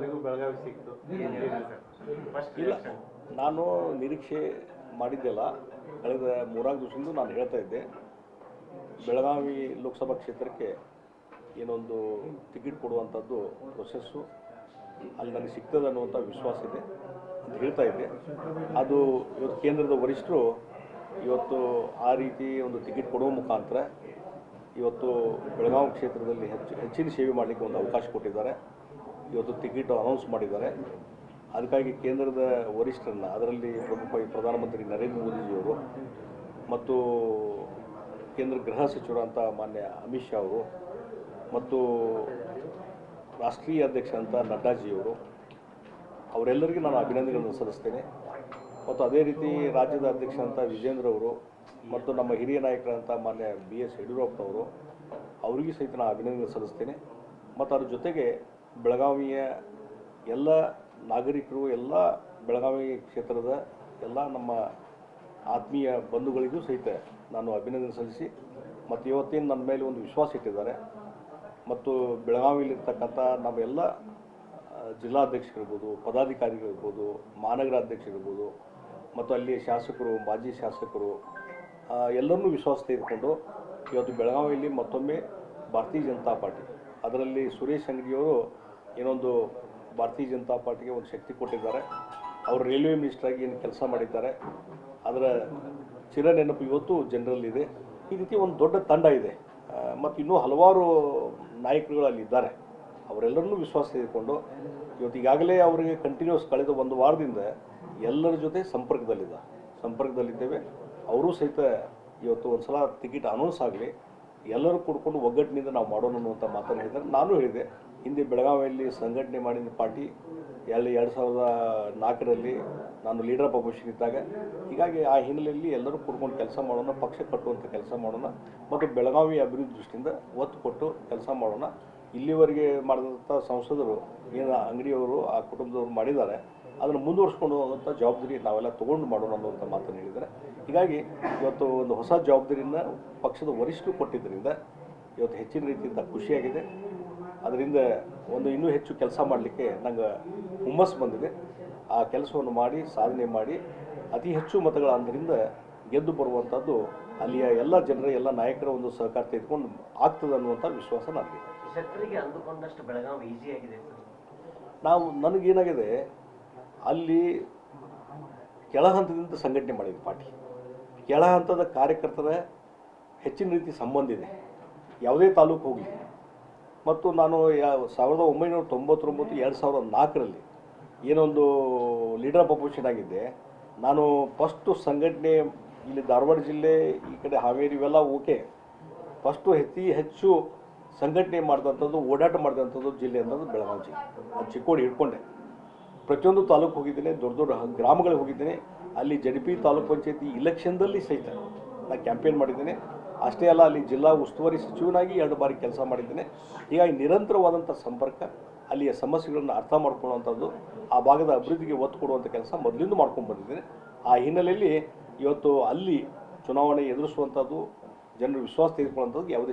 ಕೊನೆಗೂ ಬೆಳಗಾವಿ ಸಿಕ್ತು. ಇಲ್ಲ. ನಾನು ನಿರೀಕ್ಷೆ ಮಾಡಿದ್ದೆಲ್ಲ ಕಳೆದ ಮೂರಾರು ದಿವಸದಿಂದ ನಾನು ಹೇಳ್ತಾ ಇದ್ದೆ. ಬೆಳಗಾವಿ ಲೋಕಸಭಾ ಕ್ಷೇತ್ರಕ್ಕೆ ಏನೊಂದು ಟಿಕೆಟ್ ಕೊಡುವಂಥದ್ದು ಪ್ರೊಸೆಸ್ಸು ಅಲ್ಲಿ ನನಗೆ ಸಿಗ್ತದೆ ಅನ್ನುವಂಥ ವಿಶ್ವಾಸ ಇದೆ ಅಂತ ಹೇಳ್ತಾ ಇದ್ದೆ. ಅದು ಇವತ್ತು ಕೇಂದ್ರದ ವರಿಷ್ಠರು ಇವತ್ತು ಆ ರೀತಿ ಒಂದು ಟಿಕೆಟ್ ಕೊಡುವ ಮುಖಾಂತರ ಇವತ್ತು ಬೆಳಗಾವಿ ಕ್ಷೇತ್ರದಲ್ಲಿ ಹೆಚ್ಚು ಹೆಚ್ಚಿನ ಸೇವೆ ಮಾಡಲಿಕ್ಕೆ ಒಂದು ಅವಕಾಶ ಕೊಟ್ಟಿದ್ದಾರೆ. ಇವತ್ತು ಟಿಕೆಟ್ ಅನೌನ್ಸ್ ಮಾಡಿದ್ದಾರೆ. ಅದಕ್ಕಾಗಿ ಕೇಂದ್ರದ ವರಿಷ್ಠರನ್ನ, ಅದರಲ್ಲಿ ಪ್ರಮುಖ ಪ್ರಧಾನಮಂತ್ರಿ ನರೇಂದ್ರ ಮೋದಿಜಿಯವರು ಮತ್ತು ಕೇಂದ್ರ ಗೃಹ ಸಚಿವರಂತ ಮಾನ್ಯ ಅಮಿತ್ ಶಾ ಅವರು ಮತ್ತು ರಾಷ್ಟ್ರೀಯ ಅಧ್ಯಕ್ಷ ಅಂತ ನಡ್ಡಾಜಿಯವರು, ಅವರೆಲ್ಲರಿಗೂ ನಾನು ಅಭಿನಂದನೆಗಳನ್ನು ಸಲ್ಲಿಸ್ತೇನೆ. ಮತ್ತು ಅದೇ ರೀತಿ ರಾಜ್ಯದ ಅಧ್ಯಕ್ಷ ಅಂತ ವಿಜೇಂದ್ರ ಅವರು ಮತ್ತು ನಮ್ಮ ಹಿರಿಯ ನಾಯಕರಂತ ಮಾನ್ಯ ಬಿ ಎಸ್ ಯಡಿಯೂರಪ್ಪನವರು, ಅವರಿಗೂ ಸಹಿತ ನಾನು ಅಭಿನಂದನೆ ಸಲ್ಲಿಸ್ತೇನೆ. ಮತ್ತು ಅದ್ರ ಜೊತೆಗೆ ಬೆಳಗಾವಿಯ ಎಲ್ಲ ನಾಗರಿಕರು, ಎಲ್ಲ ಬೆಳಗಾವಿ ಕ್ಷೇತ್ರದ ಎಲ್ಲ ನಮ್ಮ ಆತ್ಮೀಯ ಬಂಧುಗಳಿಗೂ ಸಹಿತ ನಾನು ಅಭಿನಂದನೆ ಸಲ್ಲಿಸಿ, ಮತ್ತು ಇವತ್ತೇನು ನನ್ನ ಮೇಲೆ ಒಂದು ವಿಶ್ವಾಸ ಇಟ್ಟಿದ್ದಾರೆ. ಮತ್ತು ಬೆಳಗಾವಿಯಲ್ಲಿರ್ತಕ್ಕಂಥ ನಮ್ಮೆಲ್ಲ ಜಿಲ್ಲಾಧ್ಯಕ್ಷರಿರ್ಬೋದು, ಪದಾಧಿಕಾರಿಗಳಿರ್ಬೋದು, ಮಹಾನಗರ ಅಧ್ಯಕ್ಷರಿರ್ಬೋದು, ಮತ್ತು ಅಲ್ಲಿ ಶಾಸಕರು, ಮಾಜಿ ಶಾಸಕರು ಎಲ್ಲರನ್ನೂ ವಿಶ್ವಾಸ ತೆಗೆದುಕೊಂಡು ಇವತ್ತು ಬೆಳಗಾವಿಯಲ್ಲಿ ಮತ್ತೊಮ್ಮೆ ಭಾರತೀಯ ಜನತಾ ಪಾರ್ಟಿ ಅದರಲ್ಲಿ ಸುರೇಶ್ ಅಂಗಡಿಯವರು ಏನೊಂದು ಭಾರತೀಯ ಜನತಾ ಪಾರ್ಟಿಗೆ ಒಂದು ಶಕ್ತಿ ಕೊಟ್ಟಿದ್ದಾರೆ. ಅವರು ರೈಲ್ವೆ ಮಿನಿಸ್ಟ್ರಾಗಿ ಏನು ಕೆಲಸ ಮಾಡಿದ್ದಾರೆ. ಅದರ ಚಿರ ನೆನಪು ಇವತ್ತು ಜನರಲ್ಲಿದೆ ಈ ರೀತಿ ಒಂದು ದೊಡ್ಡ ತಂಡ ಇದೆ. ಮತ್ತು ಇನ್ನೂ ಹಲವಾರು ನಾಯಕರುಗಳು ಅಲ್ಲಿ ಇದ್ದಾರೆ ಅವರೆಲ್ಲರನ್ನೂ ವಿಶ್ವಾಸ ತೆಗೆದುಕೊಂಡು ಇವತ್ತು ಈಗಾಗಲೇ ಅವರಿಗೆ ಕಂಟಿನ್ಯೂಸ್ ಕಳೆದ ಒಂದು ವಾರದಿಂದ ಎಲ್ಲರ ಜೊತೆ ಸಂಪರ್ಕದಲ್ಲಿದ್ದ ಸಂಪರ್ಕದಲ್ಲಿದ್ದೇವೆ. ಅವರೂ ಸಹಿತ ಇವತ್ತು ಒಂದು ಸಲ ಟಿಕೆಟ್ ಅನೌನ್ಸ್ ಆಗಲಿ. ಎಲ್ಲರೂ ಕೂಡ್ಕೊಂಡು ಒಗ್ಗಟ್ಟಿನಿಂದ ನಾವು ಮಾಡೋಣ ಅನ್ನುವಂಥ ಮಾತನ್ನು ಹೇಳಿದ್ದಾರೆ. ನಾನು ಹೇಳಿದೆ, ಹಿಂದೆ ಬೆಳಗಾವಿಯಲ್ಲಿ ಸಂಘಟನೆ ಮಾಡಿದ ಪಾರ್ಟಿ ಎಲ್ಲಿ ಎರಡು ಸಾವಿರದ ನಾಲ್ಕರಲ್ಲಿ ನಾನು ಲೀಡರ್ ಆಫ್ ಅಪೋಸಿಷನ್ ಇದ್ದಾಗ, ಹೀಗಾಗಿ ಆ ಹಿನ್ನೆಲೆಯಲ್ಲಿ ಎಲ್ಲರೂ ಕೂಡ್ಕೊಂಡು ಕೆಲಸ ಮಾಡೋಣ, ಪಕ್ಷ ಕಟ್ಟುವಂಥ ಕೆಲಸ ಮಾಡೋಣ ಮತ್ತು ಬೆಳಗಾವಿ ಅಭಿವೃದ್ಧಿ ದೃಷ್ಟಿಯಿಂದ ಒತ್ತು ಕೊಟ್ಟು ಕೆಲಸ ಮಾಡೋಣ. ಇಲ್ಲಿವರೆಗೆ ಮಾಡಿದಂಥ ಸಂಸದರು, ಏನು ಅಂಗಡಿಯವರು, ಆ ಕುಟುಂಬದವರು ಮಾಡಿದ್ದಾರೆ ಅದನ್ನು ಮುಂದುವರಿಸ್ಕೊಂಡು ಹೋಗುವಂಥ ಜವಾಬ್ದಾರಿ ನಾವೆಲ್ಲ ತೊಗೊಂಡು ಮಾಡೋಣ ಅನ್ನುವಂಥ ಮಾತನ್ನು ಹೇಳಿದ್ದಾರೆ. ಹೀಗಾಗಿ ಇವತ್ತು ಒಂದು ಹೊಸ ಜವಾಬ್ದಾರಿಯನ್ನು ಪಕ್ಷದ ವರಿಷ್ಠರು ಕೊಟ್ಟಿದ್ದರಿಂದ ಇವತ್ತು ಹೆಚ್ಚಿನ ರೀತಿಯಿಂದ ಖುಷಿಯಾಗಿದೆ. ಅದರಿಂದ ಒಂದು ಇನ್ನೂ ಹೆಚ್ಚು ಕೆಲಸ ಮಾಡಲಿಕ್ಕೆ ನಂಗೆ ಹುಮ್ಮಸ್ಸು ಬಂದಿದೆ. ಆ ಕೆಲಸವನ್ನು ಮಾಡಿ ಸಾಧನೆ ಮಾಡಿ ಅತಿ ಹೆಚ್ಚು ಮತಗಳ ಅಂದರಿಂದ ಗೆದ್ದು ಬರುವಂಥದ್ದು ಅಲ್ಲಿಯ ಎಲ್ಲ ಜನರ ಎಲ್ಲ ನಾಯಕರ ಒಂದು ಸಹಕಾರ ತೆಗೆದುಕೊಂಡು ಆಗ್ತದೆ ಅನ್ನುವಂಥ ವಿಶ್ವಾಸ ನನಗೆ ಜನರಿಗೆ ಅಂದುಕೊಂಡಷ್ಟು ಬೆಳಗಾವಿ ಈಸಿಯಾಗಿದೆ ನಾವು ನನಗೇನಾಗಿದೆ ಅಲ್ಲಿ ಕೆಳ ಹಂತದಿಂದ ಸಂಘಟನೆ ಮಾಡಿದ್ವಿ ಪಾರ್ಟಿ. ಕೆಳ ಹಂತದ ಕಾರ್ಯಕರ್ತರ ಹೆಚ್ಚಿನ ರೀತಿ ಸಂಬಂಧ ಇದೆ. ಯಾವುದೇ ತಾಲೂಕು ಹೋಗಲಿ. ಮತ್ತು ನಾನು ಸಾವಿರದ ಒಂಬೈನೂರ ತೊಂಬತ್ತೊಂಬತ್ತು, ಎರಡು ಸಾವಿರದ ನಾಲ್ಕರಲ್ಲಿ ಏನೊಂದು ಲೀಡರ್ ಅಪೋಸಿಷನ್ ಆಗಿದ್ದೆ. ನಾನು ಫಸ್ಟು ಸಂಘಟನೆ ಇಲ್ಲಿ ಧಾರವಾಡ ಜಿಲ್ಲೆ, ಈ ಕಡೆ ಹಾವೇರಿ ಇವೆಲ್ಲ ಓಕೆ. ಫಸ್ಟು ಅತಿ ಹೆಚ್ಚು ಸಂಘಟನೆ ಮಾಡಿದಂಥದ್ದು, ಓಡಾಟ ಮಾಡಿದಂಥದ್ದು ಜಿಲ್ಲೆ ಅನ್ನೋದು ಬೆಳಗಾವಿ ಜಿಲ್ಲೆ. ಚಿಕ್ಕೋಡಿ ಹಿಡ್ಕೊಂಡೆ. ಪ್ರತಿಯೊಂದು ತಾಲೂಕು ಹೋಗಿದ್ದೇನೆ, ದೊಡ್ಡ ದೊಡ್ಡ ಗ್ರಾಮಗಳಿಗೆ ಹೋಗಿದ್ದೇನೆ. ಅಲ್ಲಿ ಜಡಿಪಿ ತಾಲೂಕ್ ಪಂಚಾಯತಿ ಇಲೆಕ್ಷನ್ದಲ್ಲಿ ಸಹಿತ ನಾನು ಕ್ಯಾಂಪೇನ್ ಮಾಡಿದ್ದೇನೆ. ಅಷ್ಟೇ ಅಲ್ಲ, ಅಲ್ಲಿ ಜಿಲ್ಲಾ ಉಸ್ತುವಾರಿ ಸಚಿವನಾಗಿ ಎರಡು ಬಾರಿ ಕೆಲಸ ಮಾಡಿದ್ದೇನೆ. ಹೀಗಾಗಿ ನಿರಂತರವಾದಂಥ ಸಂಪರ್ಕ, ಅಲ್ಲಿಯ ಸಮಸ್ಯೆಗಳನ್ನು ಅರ್ಥ ಮಾಡ್ಕೊಳ್ಳುವಂಥದ್ದು, ಆ ಭಾಗದ ಅಭಿವೃದ್ಧಿಗೆ ಒತ್ತು ಕೊಡುವಂಥ ಕೆಲಸ ಮೊದಲಿಂದ ಮಾಡ್ಕೊಂಡು ಬಂದಿದ್ದೇನೆ. ಆ ಹಿನ್ನೆಲೆಯಲ್ಲಿ ಇವತ್ತು ಅಲ್ಲಿ ಚುನಾವಣೆ ಎದುರಿಸುವಂಥದ್ದು, ಜನರು ವಿಶ್ವಾಸ ತೆಗೆದುಕೊಳ್ಳುವಂಥದ್ದು ಯಾವುದೇ